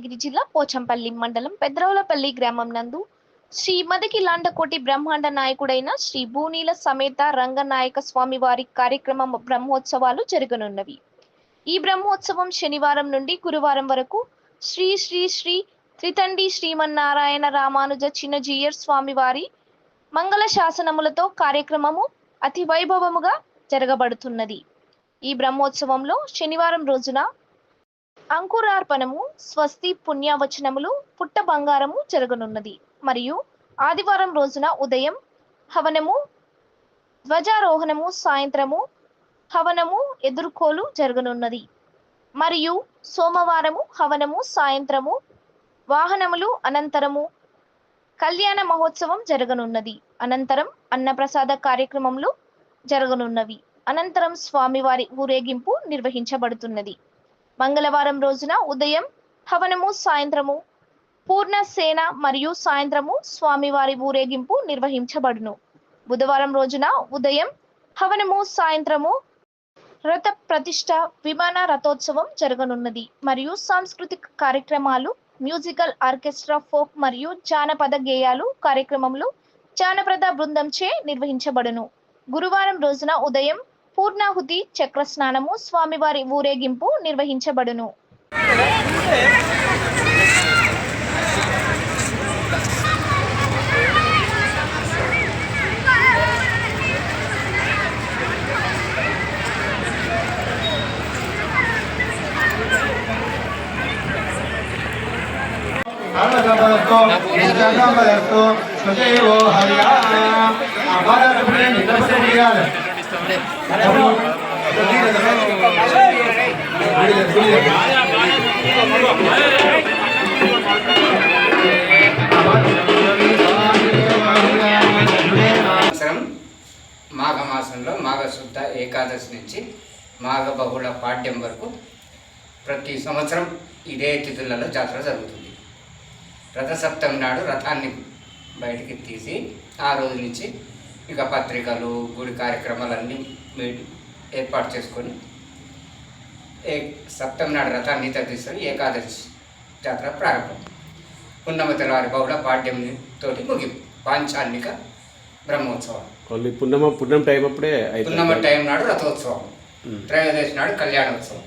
యాదగిరి జిల్లా పోచంపల్లి మండలం పెద్రవలపల్లి గ్రామం నందు శ్రీ మదకి లాండకోటి బ్రహ్మాండ నాయకుడైన శ్రీ భూనీల సమేత రంగనాయక స్వామి వారి కార్యక్రమం బ్రహ్మోత్సవాలు జరగనున్నవి. ఈ బ్రహ్మోత్సవం శనివారం నుండి గురువారం వరకు శ్రీ శ్రీ శ్రీ త్రితండి శ్రీమన్నారాయణ రామానుజ చిన్నజీయర్ స్వామి వారి మంగళ శాసనములతో కార్యక్రమము అతి వైభవముగా జరగబడుతున్నది. ఈ బ్రహ్మోత్సవంలో శనివారం రోజున అంకురార్పణము స్వస్తి పుణ్యవచనములు పుట్ట బంగారము జరగనున్నది. మరియు ఆదివారం రోజున ఉదయం హవనము ధ్వజారోహణము సాయంత్రము హవనము ఎదుర్కోలు జరగనున్నది. మరియు సోమవారము హవనము సాయంత్రము వాహనములు అనంతరము కళ్యాణ మహోత్సవం జరగనున్నది. అనంతరం అన్నప్రసాద కార్యక్రమములు జరగనున్నవి. అనంతరం స్వామివారి ఊరేగింపు నిర్వహించబడుతున్నది. మంగళవారం రోజున ఉదయం హవనము సాయంత్రము పూర్ణ సేన మరియు సాయంత్రము స్వామివారి ఊరేగింపు నిర్వహించబడును. బుధవారం రోజున ఉదయం హవనము సాయంత్రము రథ ప్రతిష్ట విమాన రథోత్సవం జరగనున్నది. మరియు సాంస్కృతిక కార్యక్రమాలు మ్యూజికల్ ఆర్కెస్ట్రా ఫోక్ మరియు జానపద గేయాలు కార్యక్రమములు జానపద బృందంచే నిర్వహించబడును. గురువారం రోజున ఉదయం పూర్ణాహుతి చక్ర స్నానము స్వామివారి ఊరేగింపు నిర్వహించబడును. అన్నదమస్తు మాఘమాసంలో మాఘశుద్ధ ఏకాదశి నుంచి మాఘ బహుళ పాఠ్యం వరకు ప్రతి సంవత్సరం ఇదే తిథులలో జాతర జరుగుతుంది. రథసప్తమి నాడు రథాన్ని బయటికి తీసి ఆ రోజు నుంచి ఇక పత్రికలు గుడి కార్యక్రమాలన్నీ మీటి ఏర్పాటు చేసుకొని ఏ సప్తమి నాడు రథాన్ని తీస్తారు ఏకాదశి జాతర ప్రారంభం. పున్నమ తెల్లవారి బహుళ పాడ్యం తోటి ముగింపు పాంచాన్నిక బ్రహ్మోత్సవం. ఓన్లీ పున్నమ పున్నం టైం అప్పుడే పున్నమ టైం నాడు రథోత్సవం. త్రయోదశి నాడు కళ్యాణోత్సవం.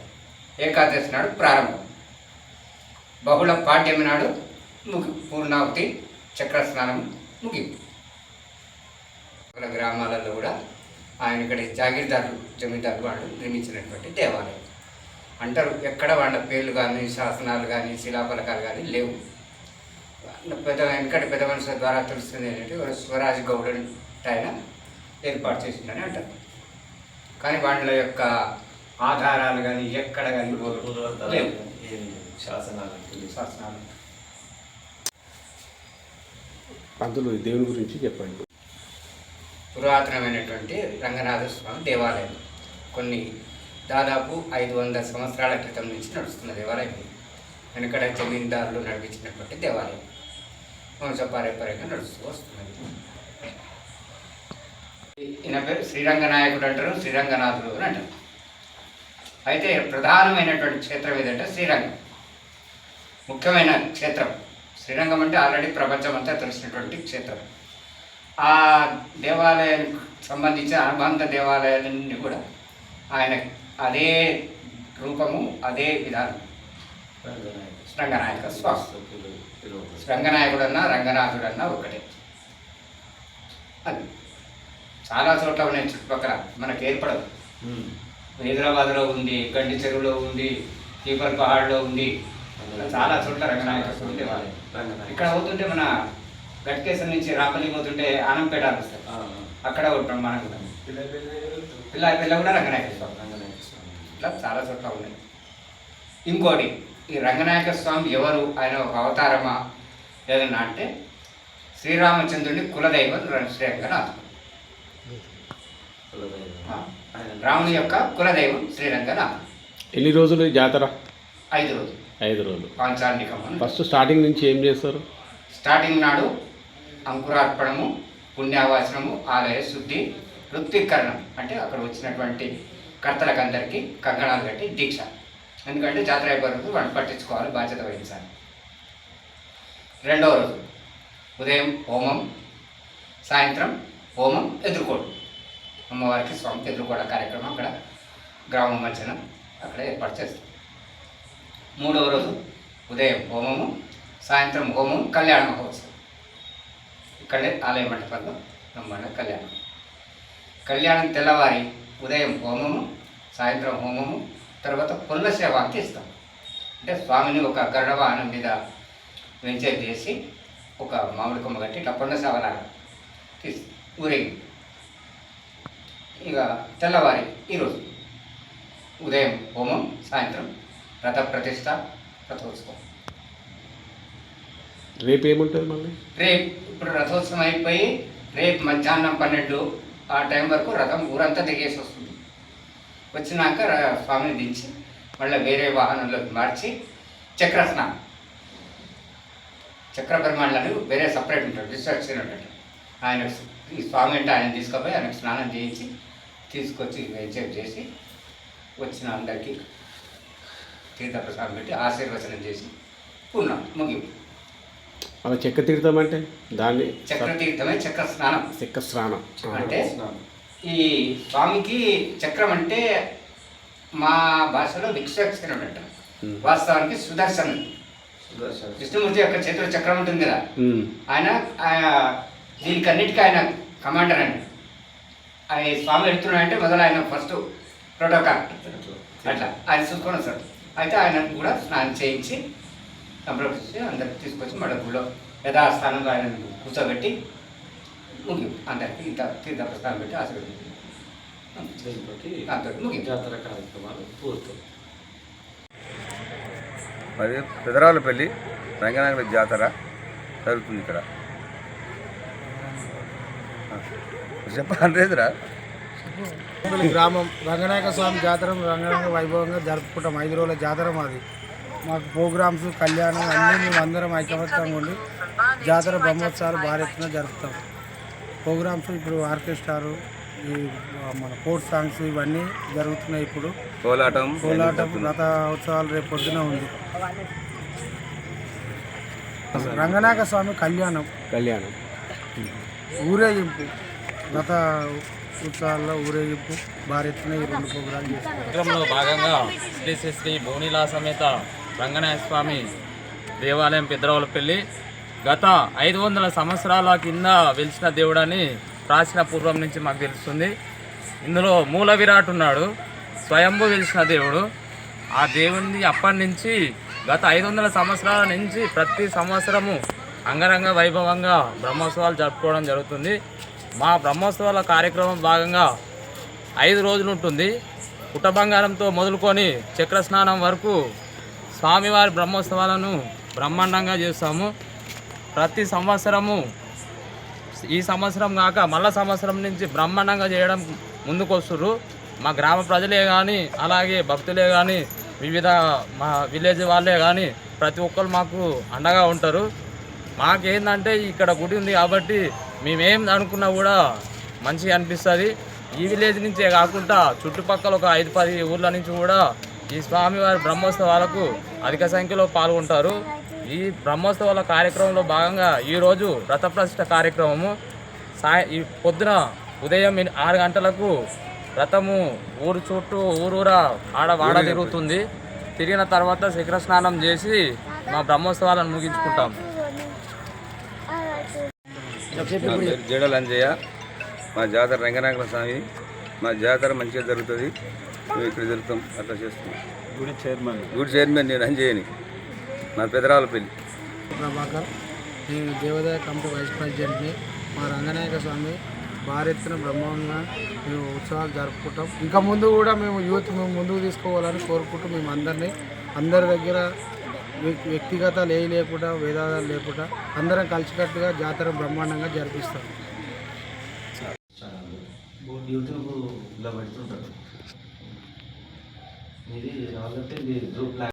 ఏకాదశి నాడు ప్రారంభం. బహుళ పాడ్యమి నాడు ముగి పూర్ణావతి చక్ర స్నానం ముగింపు గ్రామాలలో కూడా ఆయన ఇక్కడ జాగీర్దారులు జమీందారులు వాళ్ళు నిర్మించినటువంటి దేవాలయం. అంటారు ఎక్కడ వాళ్ళ పేర్లు కానీ శాసనాలు కానీ శిలాఫలకాలు కానీ లేవు. పెద్ద వెనకటి పెద్ద మనుషుల ద్వారా తెలుస్తుంది ఏంటంటే స్వరాజ్ గౌడ్ ఆయన ఏర్పాటు చేసిందని అంటారు. కానీ వాళ్ళ యొక్క ఆధారాలు కానీ ఎక్కడ కానీ శాసనాలు? శాసనాలు. పంతులు దేవుని గురించి చెప్పండి. పురాతనమైనటువంటి రంగనాథ స్వామి దేవాలయం. కొన్ని దాదాపు ఐదు వందల సంవత్సరాల క్రితం నుంచి నడుస్తున్న దేవాలయం వెనకడ జమీందారులు నడిపించినటువంటి దేవాలయం. వంశపారంపర్యంగా నడుస్తూ వస్తున్నది. ఈయన పేరు శ్రీరంగనాయకుడు అంటారు శ్రీరంగనాథుడు అని అంటారు. అయితే ప్రధానమైనటువంటి క్షేత్రం ఏదంటే శ్రీరంగం. ముఖ్యమైన క్షేత్రం. శ్రీరంగం అంటే ఆల్రెడీ ప్రపంచం అంతా తెలిసినటువంటి క్షేత్రం. ఆ దేవాలయానికి సంబంధించిన అనుబంధ దేవాలయాలన్నీ కూడా ఆయన అదే రూపము అదే విధానం. రంగనాయక స్వామి. రంగనాయకుడన్నా రంగనాథుడన్నా ఒకటే. అది. చాలా చోట్ల ఉన్నాయి చుట్టుపక్కల. మనకు ఏర్పడదు. హైదరాబాద్లో ఉంది గండి చెరువులో ఉంది పీపల్ పహాడ్లో ఉంది. చాలా చోట్ల రంగనాయక స్వామి దేవాలయం. ఇక్కడ అవుతుంటే మన గట్కేశ్వరం నుంచి రాపల్లి పోతుంటే ఆనంపేట వస్తుంది అక్కడ ఉంటాం మనకు పిల్ల పిల్ల కూడా రంగనాయక స్వామి. ఇట్లా చాలా చోట్ల ఉన్నాయి. ఇంకోటి ఈ రంగనాయక స్వామి ఎవరు ఆయన ఒక అవతారమా ఏదన్నా అంటే శ్రీరామచంద్రుని కులదైవం శ్రీరంగనాథుడు. రాముని యొక్క కులదైవం శ్రీరంగనాథుడు. ఎన్ని రోజులు జాతర? ఐదు రోజులు. ఐదు రోజులు. పాంచాలికం ఫస్ట్ స్టార్టింగ్ నుంచి ఏం చేస్తారు? స్టార్టింగ్ నాడు అంకురార్పణము పుణ్యావాసనము ఆలయ శుద్ధి వృత్తికరణం అంటే అక్కడ వచ్చినటువంటి కర్తలకు అందరికీ కంకణాలు కట్టి దీక్ష. ఎందుకంటే జాతర అయిపోయిన వాళ్ళు పట్టించుకోవాలి బాధ్యత వహించాలి. రెండవ రోజు ఉదయం హోమం సాయంత్రం హోమం ఎదుర్కోడు. అమ్మవారికి స్వామికి ఎదుర్కోవడం కార్యక్రమం అక్కడ గ్రామం మధ్యన అక్కడ ఏర్పాటు చేస్తాం మూడవ రోజు ఉదయం హోమము సాయంత్రం హోమం కళ్యాణ మహోత్సవం. ఇక్కడే ఆలయ మండపంలో బ్రహ్మాండ కళ్యాణం. కళ్యాణం తెల్లవారి ఉదయం హోమము సాయంత్రం హోమము తర్వాత పుల్ల సేవ అంత తీస్తాం అంటే స్వామిని ఒక గరుడ వాహనం మీద వెంచేది చేసి ఒక మామిడి కొమ్మ కట్టి ఇట్లా పుల్ల సేవలాగా తీసి ఊరేగి ఇక తెల్లవారి ఈరోజు ఉదయం హోమం సాయంత్రం రథ ప్రతిష్ట రథోత్సవం. రేపు ఏముంటుంది మళ్ళీ? రేపు ఇప్పుడు రథోత్సవం అయిపోయి రేపు మధ్యాహ్నం పన్నెండు ఆ టైం వరకు రథం ఊరంతా దిగేసి వస్తుంది. వచ్చినాక స్వామిని దించి మళ్ళీ వేరే వాహనంలోకి మార్చి చక్ర స్నానం చక్ర పరిమాణాలు వేరే సపరేట్ ఉంటాడు విశ్వక్సేన్ ఉంటాడు ఆయన ఈ స్వామి అంటే ఆయన తీసుకుపోయి ఆయనకు స్నానం చేయించి తీసుకొచ్చి వెంచేపు చేసి వచ్చిన అందరికీ తీర్థప్రసాదం పెట్టి ఆశీర్వచనం చేసి ఉన్నాం ముగింపు. అలా చెక్క తీర్థం అంటే దాన్ని చక్ర తీర్థమే చక్ర స్నానం. చెక్క స్నానం. అంటే ఈ స్వామికి చక్రం అంటే మా భాషలో విక్షక్షరం అంటాం. వాస్తవానికి సుదర్శనం. సుదర్శన్. విష్ణుమూర్తి యొక్క చేతిలో చక్రం ఉంటుంది కదా. ఆయన ఆయన దీనికి అన్నిటికీ ఆయన కమాండర్ అండి ఆయన స్వామి వెళ్తున్నాడంటే మొదలు ఆయన ఫస్ట్ ప్రోటోకాల్ అట్లా. ఆయన చూసుకొని వస్తాడు అయితే ఆయన కూడా స్నానం చేయించి సంప్రదించి అందరికి తీసుకొచ్చి మళ్ళీ గుళ్ళో యథాస్థానంలో ఆయన కూర్చోబెట్టి ముగి అందరికి ఇంత తీర్థ ప్రస్థానం పెట్టి ఆశీర్వదించి దీంతో ముగింపు జాతర కార్యక్రమాలు పూర్తి మరి పెదరాలపల్లి రంగనాయకుల జాతర జరుగుతుంది ఇక్కడ. చెప్పలేదురా. ఈ గ్రామం రంగనాయక స్వామి జాతర రంగనాయక వైభవంగా జరుపుకుంటాం. ఐదు రోజుల జాతర మాది. మాకు ప్రోగ్రామ్స్ కళ్యాణం అన్నీ మేము అందరం ఐకమత్యంగా ఉండి జాతర బ్రహ్మోత్సవాలు భారీ ఎత్తున జరుపుతాం. ప్రోగ్రామ్స్ ఇప్పుడు ఆర్కెస్ట్రాలు ఈ మన ఫోర్ట్ సాంగ్స్ ఇవన్నీ జరుగుతున్నాయి ఇప్పుడు. కోలాటం. కోలాటం రథ ఉత్సవాలు రేపు పొద్దున ఉంది. రంగనాయక స్వామి కళ్యాణం. కళ్యాణం. ఊరేగింపు. రథ ఉత్సవాల్లో ఊరేగింపు. భారీ ఎత్తున ఈ రెండు ప్రోగ్రాలు చేస్తాం. కార్యక్రమంలో భాగంగా శ్రీ శ్రీ శ్రీ భువనీలా సమేత రంగనాయ స్వామి దేవాలయం పెద్దరవలపల్లి. గత ఐదు వందల సంవత్సరాల కింద వెలిసిన దేవుడని ప్రాచీన పూర్వం నుంచి మాకు తెలుస్తుంది. ఇందులో మూల విరాట్ ఉన్నాడు. స్వయంభూ వెలిసిన దేవుడు. ఆ దేవుడిని అప్పటి నుంచి గత ఐదు వందల సంవత్సరాల నుంచి ప్రతి సంవత్సరము అంగరంగ వైభవంగా బ్రహ్మోత్సవాలు జరుపుకోవడం జరుగుతుంది. మా బ్రహ్మోత్సవాల కార్యక్రమం భాగంగా ఐదు రోజులు ఉంటుంది. పుట్ట బంగారంతో మొదలుకొని చక్ర స్నానం వరకు స్వామివారి బ్రహ్మోత్సవాలను బ్రహ్మాండంగా చేస్తాము. ప్రతి సంవత్సరము ఈ సంవత్సరం కాక మళ్ళా సంవత్సరం నుంచి బ్రహ్మాండంగా చేయడం ముందుకొస్తుర్రు. మా గ్రామ ప్రజలే కానీ అలాగే భక్తులే కానీ వివిధ మా విలేజ్ వాళ్ళే కానీ ప్రతి ఒక్కరు మాకు అండగా ఉంటారు. మాకేందంటే ఇక్కడ గుడి ఉంది కాబట్టి మేమేం అనుకున్నా కూడా మంచిగా అనిపిస్తుంది. ఈ విలేజ్ నుంచే కాకుండా చుట్టుపక్కల ఒక ఐదు పది ఊర్ల నుంచి కూడా ఈ స్వామివారి బ్రహ్మోత్సవాలకు అధిక సంఖ్యలో పాల్గొంటారు. ఈ బ్రహ్మోత్సవాల కార్యక్రమంలో భాగంగా ఈరోజు రథప్రతిష్ఠ కార్యక్రమము. సాయ ఈ పొద్దున ఉదయం ఆరు గంటలకు రథము ఊరు చుట్టూ ఊరూరా ఆడ వాడ తిరుగుతుంది. తిరిగిన తర్వాత శిఖర స్నానం చేసి మా బ్రహ్మోత్సవాలను ముగించుకుంటాం. నా పేరు జడల అంజయ్య మా జాతర రంగనాయకుల స్వామి. మా జాతర మంచిగా జరుగుతుంది. మేము ఇక్కడ జరుగుతాం అట్లా చేస్తున్నాం. గుడి చైర్మన్. గుడి చైర్మన్ నేను అంజయ్యని మా పెదరాలపల్లి. ప్రభాకర్ నేను దేవాదాయ కమిటీ వైస్ ప్రెసిడెంట్ని మా రంగనాయక స్వామి భారీ ఎత్తున బ్రహ్మాండంగా మేము ఉత్సవాలు జరుపుకుంటాం. ఇంకా ముందు కూడా మేము యూత్ మేము ముందుకు తీసుకోవాలని కోరుకుంటూ మేము అందరినీ అందరి దగ్గర వ్యక్- వ్యక్తిగతాలు ఏ లేకుండా వేదాలు లేకుండా అందరం కలిసికట్టుగా జాతర బ్రహ్మాండంగా జరిపిస్తాం. యూట్యూబ్లో పెడుతుంటారు. मेरी हालत है ये जो ब्लैक